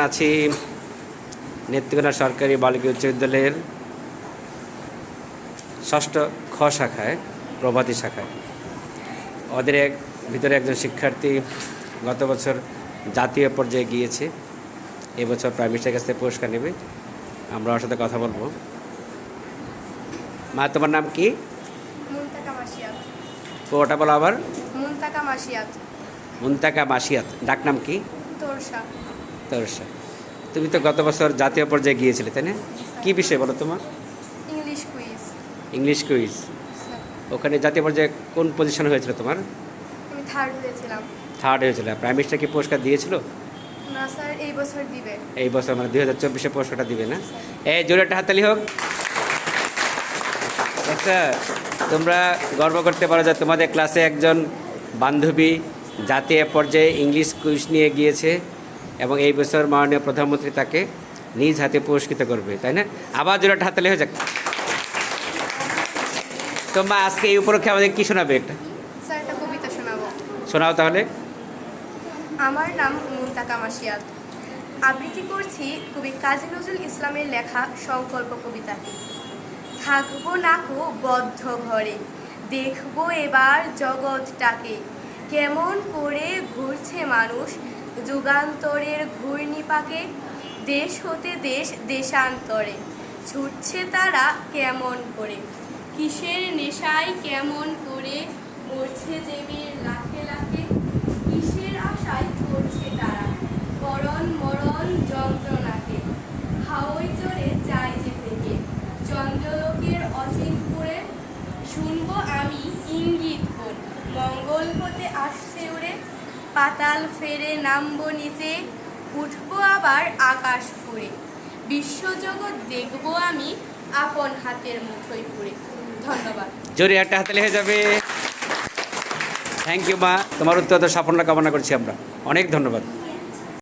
আছি নেত্রকোনা সরকারি বালিকা উচ্চ বিদ্যালয়ের ষষ্ঠ খ শাখায় প্রভাতী শাখায়। ওদের এক ভিতরে একজন শিক্ষার্থী গত বছর জাতীয় পর্যায়ে গিয়েছে এবছর প্রাইম মিনিস্টারের কাছ থেকে পুরস্কার নেবে। আমরা ওর সাথে কথা বলব। মা তোমার নাম কি? ওটা বলো আবার। মুনতাকা মাসিয়াত। মুন্তাকা মাসিয়াত। ডাকনাম কি? তোরসা। তুমি তো গত বছর জাতীয় পর্যায়ে গিয়েছিলে তাই না? কী বিষয় বলো তোমার? ইংলিশ কুইজ ইংলিশ কুইজ ওখানে জাতীয় পর্যায়ে কোন পজিশন হয়েছিল তোমার? আমি থার্ড হয়েছিলাম থার্ড হয়েছিল প্রাইম মিনিস্টার কি পুরস্কার দিয়েছিল? না স্যার এই বছর দিবে। এই বছর মানে দুই হাজার চব্বিশে পুরস্কারটা দিবে না? এই জোরে একটা হাতালি হোক। আচ্ছা তোমরা গর্ব করতে পারো যে তোমাদের ক্লাসে একজন বান্ধবী জাতীয় পর্যায়ে ইংলিশ কুইজ নিয়ে গিয়েছে। এবং এই বছর মাননীয় প্রধানমন্ত্রী তাকে নিজ হাতে পুরস্কৃত করবে তাই না? আবার জোরে একটা হয়ে যাক। তোমরা আজকে এই উপলক্ষে আমাদের কী শোনাবে একটা? স্যার একটা কবিতা শোনাবো। শোনাও তাহলে। আমার নাম মুনতাকা মাসিয়াত আবৃত্তি করছি কবি কাজী নজরুল ইসলামের লেখা সংকল্প কবিতাটি থাকব নাকো বদ্ধ ঘরে দেখব এবার জগৎটাকে। কেমন করে ঘুরছে মানুষ যুগান্তরের ঘূর্ণিপাকে দেশ হতে দেশ, দেশান্তরে। ছুটছে তারা কেমন করে? কিসের নেশায় কেমন করে মরছে দেবীর লাখে লাখে? কিসের আশায় করছে তারা? মরণ মরণ যন্ত্রণাকে। হাওয়াই চড়ে যায় যে থেকে চন্দ্রলোকের অচিনপুরে শুনব আমি ইঙ্গিত কোন মঙ্গল হতে আসছে উড়ে পাতাল ফেরে নামবো নিচে উঠবো আবার আকাশ ফুরে বিশ্বজগৎ দেখব আমি আপন হাতের মুঠোয় পুরে ধন্যবাদ। জোরে একটা হাতে লেগে যাবে। থ্যাংক ইউ মা। তোমার উত্তর সাফল্য কামনা করছি আমরা। অনেক ধন্যবাদ।